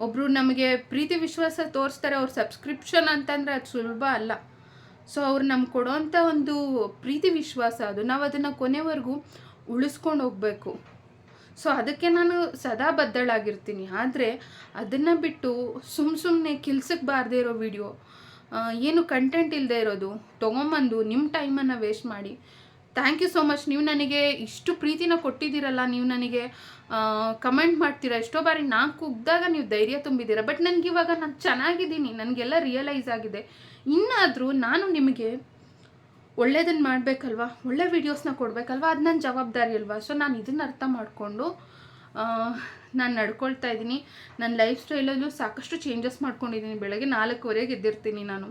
A: ಒಬ್ಬರು ನಮಗೆ ಪ್ರೀತಿ ವಿಶ್ವಾಸ ತೋರಿಸ್ತಾರೆ ಅವ್ರ ಸಬ್ಸ್ಕ್ರಿಪ್ಷನ್ ಅಂತಂದರೆ ಅದು ಸುಲಭ ಅಲ್ಲ. ಸೊ ಅವ್ರು ನಮ್ಗೆ ಕೊಡೋವಂಥ ಒಂದು ಪ್ರೀತಿ ವಿಶ್ವಾಸ ಅದು. ನಾವು ಅದನ್ನು ಕೊನೆವರೆಗೂ ಉಳಿಸ್ಕೊಂಡು ಹೋಗಬೇಕು. ಸೊ ಅದಕ್ಕೆ ನಾನು ಸದಾ ಬದ್ದಳಾಗಿರ್ತೀನಿ ಆದರೆ ಅದನ್ನು ಬಿಟ್ಟು ಸುಮ್ಮ ಸುಮ್ಮನೆ ಕೆಲ್ಸಕ್ಕೆ ಬಾರದೇ ಇರೋ ವಿಡಿಯೋ ಏನು ಕಂಟೆಂಟ್ ಇಲ್ಲದೆ ಇರೋದು, ತೊಗೊಂಬಂದು ನಿಮ್ಮ ಟೈಮನ್ನು ವೇಸ್ಟ್ ಮಾಡಿ. ಥ್ಯಾಂಕ್ ಯು ಸೋ ಮಚ್ ನೀವು ನನಗೆ ಇಷ್ಟು ಪ್ರೀತಿನ ಕೊಟ್ಟಿದ್ದೀರಲ್ಲ, ನೀವು ನನಗೆ ಕಮೆಂಟ್ ಮಾಡ್ತೀರಾ? ಎಷ್ಟೋ ಬಾರಿ ನಾನು ಕುಗ್ದಾಗ ನೀವು ಧೈರ್ಯ ತುಂಬಿದ್ದೀರ? ಬಟ್ ನನಗೆ ಇವಾಗ ನಾನು ಚೆನ್ನಾಗಿದ್ದೀನಿ, ನನಗೆಲ್ಲ ರಿಯಲೈಸ್ ಆಗಿದೆ. ಇನ್ನಾದರೂ ನಾನು ನಿಮಗೆ ಒಳ್ಳೇದನ್ನು ಮಾಡಬೇಕಲ್ವಾ? ಒಳ್ಳೆ ವೀಡಿಯೋಸ್ನ ಕೊಡಬೇಕಲ್ವಾ? ಅದು ನನ್ನ ಜವಾಬ್ದಾರಿ ಅಲ್ವಾ? ಸೊ ನಾನು ಇದನ್ನು ಅರ್ಥ ಮಾಡಿಕೊಂಡು ನಾನು ನಡ್ಕೊಳ್ತಾ ಇದ್ದೀನಿ. ನನ್ನ ಲೈಫ್ ಸ್ಟೈಲಲ್ಲೂ ಸಾಕಷ್ಟು ಚೇಂಜಸ್ ಮಾಡ್ಕೊಂಡಿದ್ದೀನಿ. ಬೆಳಗ್ಗೆ ನಾಲ್ಕುವರೆಗೆ ಎದ್ದಿರ್ತೀನಿ ನಾನು.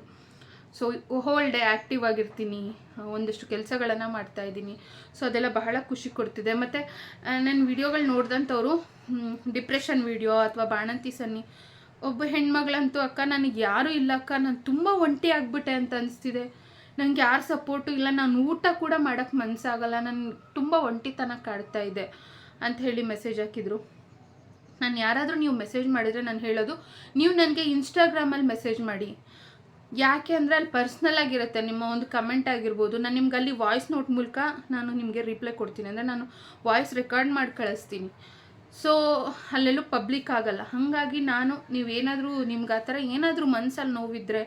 A: ಸೊ ಹೋಲ್ ಡೇ ಆ್ಯಕ್ಟಿವ್ ಆಗಿರ್ತೀನಿ. ಒಂದಿಷ್ಟು ಕೆಲಸಗಳನ್ನು ಮಾಡ್ತಾ ಇದ್ದೀನಿ. ಸೊ ಅದೆಲ್ಲ ಬಹಳ ಖುಷಿ ಕೊಡ್ತಿದೆ. ಮತ್ತು ನನ್ನ ವಿಡಿಯೋಗಳು ನೋಡಿದಂಥವ್ರು ಡಿಪ್ರೆಷನ್ ವಿಡಿಯೋ ಅಥವಾ ಬಾಣಂತಿ ಸನ್ನಿ, ಒಬ್ಬ ಹೆಣ್ಮಗಳಂತೂ ಅಕ್ಕ ನನಗೆ ಯಾರೂ ಇಲ್ಲ ಅಕ್ಕ. ನಾನು ತುಂಬ ಒಂಟಿ ಆಗಿಬಿಟ್ಟೆ ಅಂತ ಅನಿಸ್ತಿದೆ. ನನಗೆ ಯಾರು ಸಪೋರ್ಟು ಇಲ್ಲ. ನಾನು ಊಟ ಕೂಡ ಮಾಡೋಕ್ಕೆ ಮನಸ್ಸಾಗಲ್ಲ ನಾನು ತುಂಬ ಒಂಟಿತನ ಕಾಡ್ತಾ ಇದೆ. ಅಂತ ಹೇಳಿ ಮೆಸೇಜ್ ಹಾಕಿದರು. ನಾನು ಯಾರಾದರೂ ನೀವು ಮೆಸೇಜ್ ಮಾಡಿದರೆ ನಾನು ಹೇಳೋದು, ನೀವು ನನಗೆ ಇನ್ಸ್ಟಾಗ್ರಾಮಲ್ಲಿ ಮೆಸೇಜ್ ಮಾಡಿ. ಯಾಕೆ ಅಂದರೆ ಅಲ್ಲಿ ಪರ್ಸ್ನಲ್ ಆಗಿರುತ್ತೆ, ನಿಮ್ಮ ಒಂದು ಕಮೆಂಟ್ ಆಗಿರ್ಬೋದು. ನಾನು ನಿಮ್ಗೆ ಅಲ್ಲಿ ವಾಯ್ಸ್ ನೋಟ್ ಮೂಲಕ ನಾನು ನಿಮಗೆ ರಿಪ್ಲೈ ಕೊಡ್ತೀನಿ. ಅಂದರೆ ನಾನು ವಾಯ್ಸ್ ರೆಕಾರ್ಡ್ ಮಾಡಿ ಕಳಿಸ್ತೀನಿ. ಸೊ ಅಲ್ಲೆಲ್ಲೂ ಪಬ್ಲಿಕ್ ಆಗಲ್ಲ. ಹಾಗಾಗಿ ನಾನು ನೀವೇನಾದರೂ ನಿಮ್ಗೆ ಆ ಥರ ಏನಾದರೂ ಮನಸ್ಸಲ್ಲಿ ನೋವಿದ್ದರೆ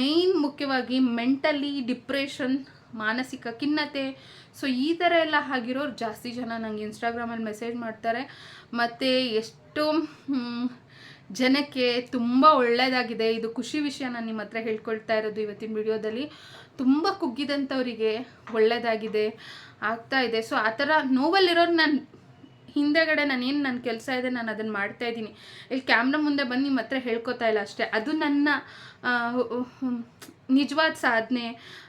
A: ಮೇಯ್ನ್ ಮುಖ್ಯವಾಗಿ ಮೆಂಟಲಿ ಡಿಪ್ರೆಷನ್ ಮಾನಸಿಕ ಖಿನ್ನತೆ. ಸೊ ಈ ಥರ ಎಲ್ಲ ಆಗಿರೋರು ಜಾಸ್ತಿ ಜನ ನನಗೆ ಇನ್ಸ್ಟಾಗ್ರಾಮಲ್ಲಿ ಮೆಸೇಜ್ ಮಾಡ್ತಾರೆ. ಮತ್ತು ಎಷ್ಟು ಜನಕ್ಕೆ ತುಂಬ ಒಳ್ಳೆಯದಾಗಿದೆ ಇದು ಖುಷಿ ವಿಷಯ ನಾನು ನಿಮ್ಮ ಹತ್ರ ಹೇಳ್ಕೊಳ್ತಾ ಇರೋದು ಇವತ್ತಿನ ವಿಡಿಯೋದಲ್ಲಿ. ತುಂಬ ಕುಗ್ಗಿದಂಥವರಿಗೆ ಒಳ್ಳೆಯದಾಗಿದೆ ಆಗ್ತಾ ಇದೆ. ಸೊ ಆ ಥರ ನೋವಲ್ಲಿರೋರು ನಾನು ಹಿಂದೆಗಡೆ ನಾನೇನು ನನ್ನ ಕೆಲಸ ಇದೆ, ನಾನು ಅದನ್ನು ಮಾಡ್ತಾ ಇದ್ದೀನಿ. ಇಲ್ಲಿ ಕ್ಯಾಮ್ರಾ ಮುಂದೆ ಬಂದು ನಿಮ್ಮ ಹತ್ರ ಹೇಳ್ಕೊತಾ ಇಲ್ಲ ಅಷ್ಟೇ. ಅದು ನನ್ನ ನಿಜವಾದ ಸಾಧನೆ,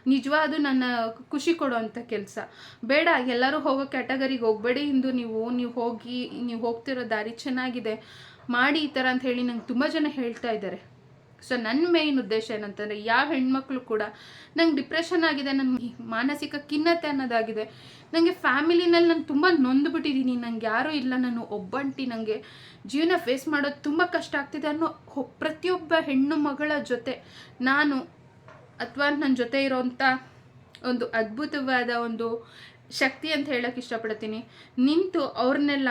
A: ನಿಜವಾದ ನನ್ನ ಖುಷಿ ಕೊಡೋವಂಥ ಕೆಲಸ. ಬೇಡ, ಎಲ್ಲರೂ ಹೋಗೋ ಕ್ಯಾಟಗರಿಗೆ ಹೋಗಬೇಡಿ ಇಂದು ನೀವು. ನೀವು ಹೋಗಿ, ನೀವು ಹೋಗ್ತಿರೋ ದಾರಿ ಚೆನ್ನಾಗಿದೆ. ಮಾಡಿ ಈ ಥರ ಅಂತ ಹೇಳಿ ನಂಗೆ ತುಂಬ ಜನ ಹೇಳ್ತಾ ಇದ್ದಾರೆ. ಸೊ ನನ್ನ ಮೇಯ್ನ್ ಉದ್ದೇಶ ಏನಂತಂದರೆ ಯಾವ ಹೆಣ್ಮಕ್ಳು ಕೂಡ ನಂಗೆ ಡಿಪ್ರೆಷನ್ ಆಗಿದೆ ನನಗೆ ಮಾನಸಿಕ ಖಿನ್ನತೆ ಅನ್ನೋದಾಗಿದೆ. ನನಗೆ ಫ್ಯಾಮಿಲಿನಲ್ಲಿ ನಾನು ತುಂಬ ನೊಂದುಬಿಟ್ಟಿದ್ದೀನಿ. ನಂಗೆ ಯಾರೂ ಇಲ್ಲ, ನಾನು ಒಬ್ಬಂಟಿ. ನನಗೆ ಜೀವನ ಫೇಸ್ ಮಾಡೋದು ತುಂಬ ಕಷ್ಟ ಆಗ್ತಿದೆ ಅನ್ನೋ ಪ್ರತಿಯೊಬ್ಬ ಹೆಣ್ಣು ಮಗಳ ಜೊತೆ ನಾನು ಅಥವಾ ನನ್ನ ಜೊತೆ ಇರೋಂಥ ಒಂದು ಅದ್ಭುತವಾದ ಒಂದು ಶಕ್ತಿ ಅಂತ ಹೇಳಕ್ಕೆ ಇಷ್ಟಪಡ್ತೀನಿ. ನಿಂತು ಅವ್ರನ್ನೆಲ್ಲ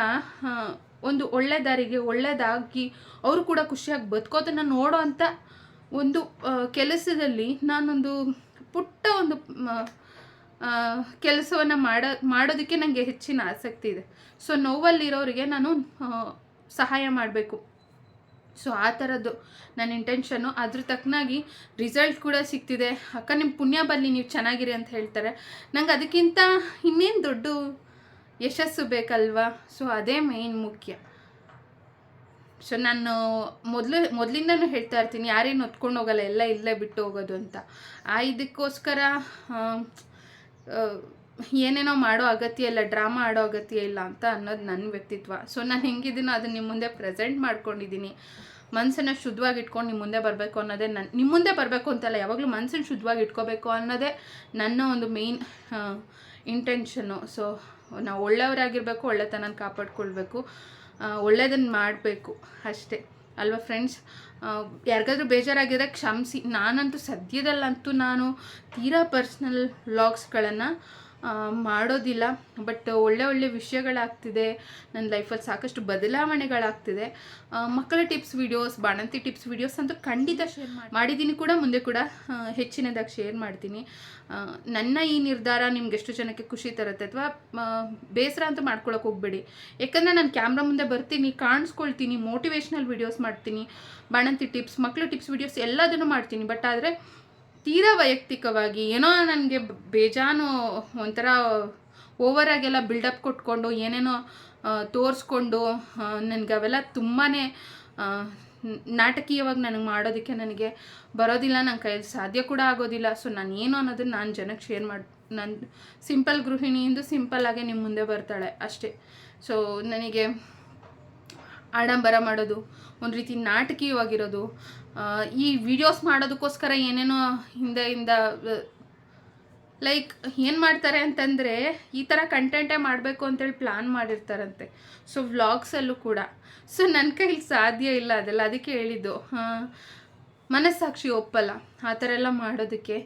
A: ಒಂದು ಒಳ್ಳೆ ದಾರಿಗೆ ಒಳ್ಳೆಯದಾಗಿ ಅವರು ಕೂಡ ಖುಷಿಯಾಗಿ ಬದುಕೋದನ್ನು ನೋಡೋ ಅಂಥ ಒಂದು ಕೆಲಸದಲ್ಲಿ ನಾನೊಂದು ಪುಟ್ಟ ಒಂದು ಕೆಲಸವನ್ನು ಮಾಡೋ, ಮಾಡೋದಕ್ಕೆ ನನಗೆ ಹೆಚ್ಚಿನ ಆಸಕ್ತಿ ಇದೆ. ಸೊ ನೋವಲ್ಲಿರೋರಿಗೆ ನಾನು ಸಹಾಯ ಮಾಡಬೇಕು. ಸೊ ಆ ಥರದ್ದು ನನ್ನ ಇಂಟೆನ್ಷನ್ನು ಅದ್ರ ತಕ್ಕನಾಗಿ ರಿಸಲ್ಟ್ ಕೂಡ ಸಿಗ್ತಿದೆ. ಅಕ್ಕ ನಿಮ್ಮ ಪುಣ್ಯ ಬರಲಿ ನೀವು ಚೆನ್ನಾಗಿರಿ ಅಂತ ಹೇಳ್ತಾರೆ. ನಂಗೆ ಅದಕ್ಕಿಂತ ಇನ್ನೇನು ದೊಡ್ಡ ಯಶಸ್ಸು ಬೇಕಲ್ವಾ? ಸೊ ಅದೇ ಮೇನ್ ಮುಖ್ಯ. ಸೊ ನಾನು ಮೊದಲು, ಮೊದಲಿಂದನೂ ಹೇಳ್ತಾ ಇರ್ತೀನಿ, ಯಾರೇನು ಹೊತ್ಕೊಂಡು ಹೋಗಲ್ಲ, ಎಲ್ಲ ಇಲ್ಲೇ ಬಿಟ್ಟು ಹೋಗೋದು ಅಂತ. ಆ ಇದಕ್ಕೋಸ್ಕರ ಏನೇನೋ ಮಾಡೋ ಅಗತ್ಯ ಇಲ್ಲ, ಡ್ರಾಮಾ ಆಡೋ ಅಗತ್ಯ ಇಲ್ಲ ಅಂತ ಅನ್ನೋದು ನನ್ನ ವ್ಯಕ್ತಿತ್ವ. ಸೊ ನಾನು ಹೆಂಗಿದ್ದೀನೋ ಅದನ್ನು ನಿಮ್ಮ ಮುಂದೆ ಪ್ರೆಸೆಂಟ್ ಮಾಡ್ಕೊಂಡಿದ್ದೀನಿ ಮನಸ್ಸನ್ನು ಶುದ್ಧವಾಗಿ ಇಟ್ಕೊಂಡು ನಿಮ್ಮ ಮುಂದೆ ಬರಬೇಕು ಅನ್ನೋದೇ ನನ್ನ ನಿಮ್ಮ ಮುಂದೆ ಬರಬೇಕು ಅಂತಲ್ಲ, ಯಾವಾಗಲೂ ಮನಸ್ಸನ್ನು ಶುದ್ಧವಾಗಿ ಇಟ್ಕೋಬೇಕು ಅನ್ನೋದೇ ನನ್ನ ಒಂದು ಮೇಯ್ನ್ ಇಂಟೆನ್ಷನ್ನು ಸೊ ನಾವು ಒಳ್ಳೆಯವರಾಗಿರಬೇಕು ಒಳ್ಳೆತನ ಕಾಪಾಡ್ಕೊಳ್ಬೇಕು ಒಳ್ಳೆಯದನ್ನು ಮಾಡಬೇಕು ಅಷ್ಟೇ. ಅಲ್ವಾ ಫ್ರೆಂಡ್ಸ್ ಯಾರಿಗಾದ್ರೂ ಬೇಜಾರಾಗಿದ್ರೆ ಕ್ಷಮಿಸಿ. ನಾನಂತೂ ಸದ್ಯದಲ್ಲಂತೂ ನಾನು ತೀರಾ ಪರ್ಸ್ನಲ್ ವ್ಲಾಗ್ಸ್ಗಳನ್ನು ಮಾಡೋದಿಲ್ಲ. ಬಟ್ ಒಳ್ಳೆ ಒಳ್ಳೆ ವಿಷಯಗಳಾಗ್ತಿದೆ. ನನ್ನ ಲೈಫಲ್ಲಿ ಸಾಕಷ್ಟು ಬದಲಾವಣೆಗಳಾಗ್ತಿದೆ. ಮಕ್ಕಳ ಟಿಪ್ಸ್ ವಿಡಿಯೋಸ್ ಬಾಣಂತಿ ಟಿಪ್ಸ್ ವಿಡಿಯೋಸ್ ಅಂತೂ ಖಂಡಿತ ಶೇರ್ ಮಾಡಿ ಮಾಡಿದ್ದೀನಿ ಕೂಡ ಮುಂದೆ ಕೂಡ ಹೆಚ್ಚಿನದಾಗಿ ಶೇರ್ ಮಾಡ್ತೀನಿ. ನನ್ನ ಈ ನಿರ್ಧಾರ ನಿಮ್ಗೆ ಎಷ್ಟು ಜನಕ್ಕೆ ಖುಷಿ ತರುತ್ತೆ ಅಥವಾ ಬೇಸರ ಅಂತ ಮಾಡ್ಕೊಳಕ್ಕೆ ಹೋಗ್ಬೇಡಿ. ಯಾಕಂದರೆ ನಾನು ಕ್ಯಾಮ್ರಾ ಮುಂದೆ ಬರ್ತೀನಿ ಕಾಣಿಸ್ಕೊಳ್ತೀನಿ ಮೋಟಿವೇಶ್ನಲ್ ವಿಡಿಯೋಸ್ ಮಾಡ್ತೀನಿ ಬಾಣಂತಿ ಟಿಪ್ಸ್ ಮಕ್ಕಳ ಟಿಪ್ಸ್ ವಿಡಿಯೋಸ್ ಎಲ್ಲದನ್ನು ಮಾಡ್ತೀನಿ. ಬಟ್ ಆದರೆ ತೀರಾ ವೈಯಕ್ತಿಕವಾಗಿ ಏನೋ ನನಗೆ ಬೇಜಾನು ಒಂಥರ ಓವರಾಗೆಲ್ಲ ಬಿಲ್ಡಪ್ ಕೊಟ್ಕೊಂಡು, ಏನೇನೋ ತೋರಿಸ್ಕೊಂಡು ನನಗೆ ಅವೆಲ್ಲ ತುಂಬಾ ನಾಟಕೀಯವಾಗಿ ನನಗೆ ಮಾಡೋದಕ್ಕೆ ನನಗೆ ಬರೋದಿಲ್ಲ ನನ್ನ ಕೈಯಲ್ಲಿ ಸಾಧ್ಯ ಕೂಡ ಆಗೋದಿಲ್ಲ. ಸೊ ನಾನು ಏನು ಅನ್ನೋದನ್ನು ನಾನು ಜನಕ್ಕೆ ಶೇರ್ ಮಾಡಿ ನನ್ನ ಸಿಂಪಲ್ ಗೃಹಿಣಿಯಿಂದ ಸಿಂಪಲ್ಲಾಗೆ ನಿಮ್ಮ ಮುಂದೆ ಬರ್ತಾಳೆ ಅಷ್ಟೇ. ಸೊ ನನಗೆ ಆಡಂಬರ ಮಾಡೋದು, ಒಂದು ರೀತಿ ನಾಟಕೀಯವಾಗಿರೋದು ಈ ವಿಡಿಯೋಸ್ ಮಾಡೋದಕ್ಕೋಸ್ಕರ ಏನೇನೋ ಹಿಂದೆಯಿಂದ ಲೈಕ್ ಏನು ಮಾಡ್ತಾರೆ ಅಂತಂದರೆ ಈ ಥರ ಕಂಟೆಂಟೇ ಮಾಡಬೇಕು ಅಂತೇಳಿ ಪ್ಲ್ಯಾನ್ ಮಾಡಿರ್ತಾರಂತೆ. ಸೊ ವ್ಲಾಗ್ಸಲ್ಲೂ ಕೂಡ. ಸೊ ನನ್ನ ಕೈಲಿ ಸಾಧ್ಯ ಇಲ್ಲ ಅದೆಲ್ಲ. ಅದಕ್ಕೆ ಹೇಳಿದ್ದು ಮನಸ್ಸಾಕ್ಷಿ ಒಪ್ಪಲ್ಲ. ಆ ಥರ ಎಲ್ಲ ಮಾಡೋದಕ್ಕೆ.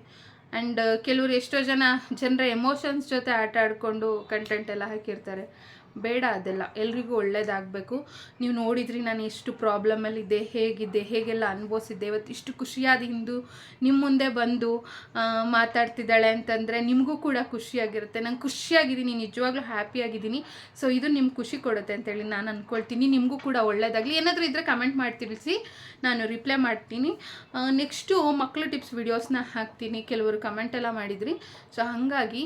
A: ಆ್ಯಂಡ್ ಕೆಲವರು ಎಷ್ಟೋ ಜನ, ಜನರ ಎಮೋಷನ್ಸ್ ಜೊತೆ ಆಟ ಆಡಿಕೊಂಡು ಕಂಟೆಂಟ್ ಎಲ್ಲ ಹಾಕಿರ್ತಾರೆ. ಬೇಡ ಅದೆಲ್ಲ. ಎಲ್ರಿಗೂ ಒಳ್ಳೇದಾಗಬೇಕು. ನೀವು ನೋಡಿದ್ರಿ ನಾನು ಎಷ್ಟು ಪ್ರಾಬ್ಲಮಲ್ಲಿದ್ದೆ, ಹೇಗಿದ್ದೆ, ಹೇಗೆಲ್ಲ ಅನುಭವಿಸಿದ್ದೆ. ಇವತ್ತು ಇಷ್ಟು ಖುಷಿಯಾದ ಹಿಂದು ನಿಮ್ಮ ಮುಂದೆ ಬಂದು ಮಾತಾಡ್ತಿದ್ದಾಳೆ ಅಂತಂದರೆ ನಿಮಗೂ ಕೂಡ ಖುಷಿಯಾಗಿರುತ್ತೆ. ನಂಗೆ ಖುಷಿಯಾಗಿದ್ದೀನಿ, ನಿಜವಾಗ್ಲೂ ಹ್ಯಾಪಿಯಾಗಿದ್ದೀನಿ. ಸೊ ಇದು ನಿಮ್ಗೆ ಖುಷಿ ಕೊಡುತ್ತೆ ಅಂತೇಳಿ ನಾನು ಅಂದ್ಕೊಳ್ತೀನಿ ನಿಮಗೂ ಕೂಡ ಒಳ್ಳೇದಾಗಲಿ. ಏನಾದರೂ ಇದ್ದರೆ ಕಮೆಂಟ್ ಮಾಡಿ ತಿಳಿಸಿ ನಾನು ರಿಪ್ಲೈ ಮಾಡ್ತೀನಿ. ನೆಕ್ಸ್ಟು ಮಕ್ಕಳು ಟಿಪ್ಸ್ ವಿಡಿಯೋಸ್ನ ಹಾಕ್ತೀನಿ. ಕೆಲವರು ಕಮೆಂಟ್ ಎಲ್ಲ ಮಾಡಿದ್ರಿ. ಸೊ ಹಾಗಾಗಿ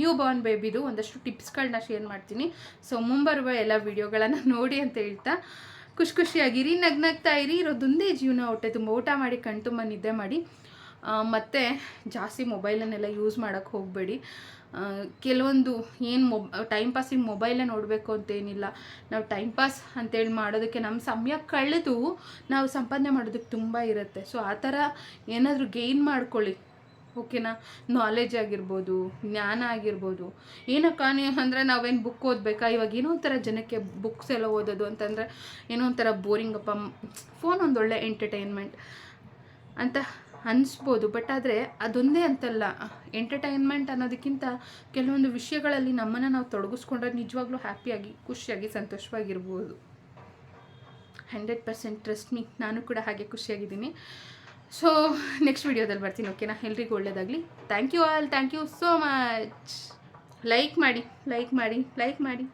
A: ನ್ಯೂ ಬಾರ್ನ್ ಬೇಬಿದು ಒಂದಷ್ಟು ಟಿಪ್ಸ್ಗಳನ್ನ ಶೇರ್ ಮಾಡ್ತೀನಿ. ಸೊ ಮುಂಬರುವ ಎಲ್ಲ ವಿಡಿಯೋಗಳನ್ನು ನೋಡಿ ಅಂತ ಹೇಳ್ತಾ ಖುಷಿ ಖುಷಿಯಾಗಿರಿ ನಗ್ನಗ್ತಾ ಇರಿ. ಇರೋದೊಂದೇ ಜೀವನ ಹೊಟ್ಟೆ ತುಂಬ ಊಟ ಮಾಡಿ ಕಣ್ತುಂಬ ನಿದ್ದೆ ಮಾಡಿ. ಮತ್ತು ಜಾಸ್ತಿ ಮೊಬೈಲನ್ನೆಲ್ಲ ಯೂಸ್ ಮಾಡೋಕ್ಕೆ ಹೋಗಬೇಡಿ. ಕೆಲವೊಂದು ಏನು ಮೊಬ್ ಟೈಮ್ ಪಾಸಿಗೆ ಮೊಬೈಲೇ ನೋಡಬೇಕು ಅಂತೇನಿಲ್ಲ ನಾವು ಟೈಮ್ ಪಾಸ್ ಅಂತೇಳಿ ಮಾಡೋದಕ್ಕೆ ನಮ್ಮ ಸಮಯ ಕಳೆದು ನಾವು ಸಂಪಾದನೆ ಮಾಡೋದಕ್ಕೆ ತುಂಬ ಇರುತ್ತೆ. ಸೊ ಆ ಥರ ಏನಾದರೂ ಗೇನ್ ಮಾಡ್ಕೊಳ್ಳಿ. ಓಕೆನಾ? ನಾಲೆಜ್ ಆಗಿರ್ಬೋದು, ಜ್ಞಾನ ಆಗಿರ್ಬೋದು. ಏನಕ್ಕ ಅಂದರೆ ನಾವೇನು ಬುಕ್ ಓದಬೇಕಾ? ಇವಾಗ ಏನೋ ಒಂಥರ ಜನಕ್ಕೆ ಬುಕ್ಸ್ ಎಲ್ಲ ಓದೋದು ಅಂತಂದರೆ ಏನೋ ಒಂಥರ ಬೋರಿಂಗಪ್ಪ ಫೋನ್ ಒಂದು ಒಳ್ಳೆ ಎಂಟರ್ಟೈನ್ಮೆಂಟ್ ಅಂತ ಅನಿಸ್ಬೋದು. ಬಟ್ ಆದರೆ ಅದೊಂದೇ ಅಂತಲ್ಲ. ಎಂಟರ್ಟೈನ್ಮೆಂಟ್ ಅನ್ನೋದಕ್ಕಿಂತ ಕೆಲವೊಂದು ವಿಷಯಗಳಲ್ಲಿ ನಮ್ಮನ್ನು ನಾವು ತೊಡಗಿಸ್ಕೊಂಡ್ರೆ ನಿಜವಾಗ್ಲೂ ಹ್ಯಾಪಿಯಾಗಿ ಖುಷಿಯಾಗಿ, ಸಂತೋಷವಾಗಿರ್ಬೋದು. ಹಂಡ್ರೆಡ್ ಪರ್ಸೆಂಟ್ ಟ್ರಸ್ಟ್ ಮೀ ನಾನು ಕೂಡ ಹಾಗೆ ಖುಷಿಯಾಗಿದ್ದೀನಿ. ಸೊ ನೆಕ್ಸ್ಟ್ ವಿಡಿಯೋದಲ್ಲಿ ಬರ್ತೀನಿ ಓಕೆನಾ ಎಲ್ರಿಗೂ ಒಳ್ಳೇದಾಗಲಿ. Thank you all thank you so much like ಮಾಡಿ ಲೈಕ್ ಮಾಡಿ ಲೈಕ್ ಮಾಡಿ.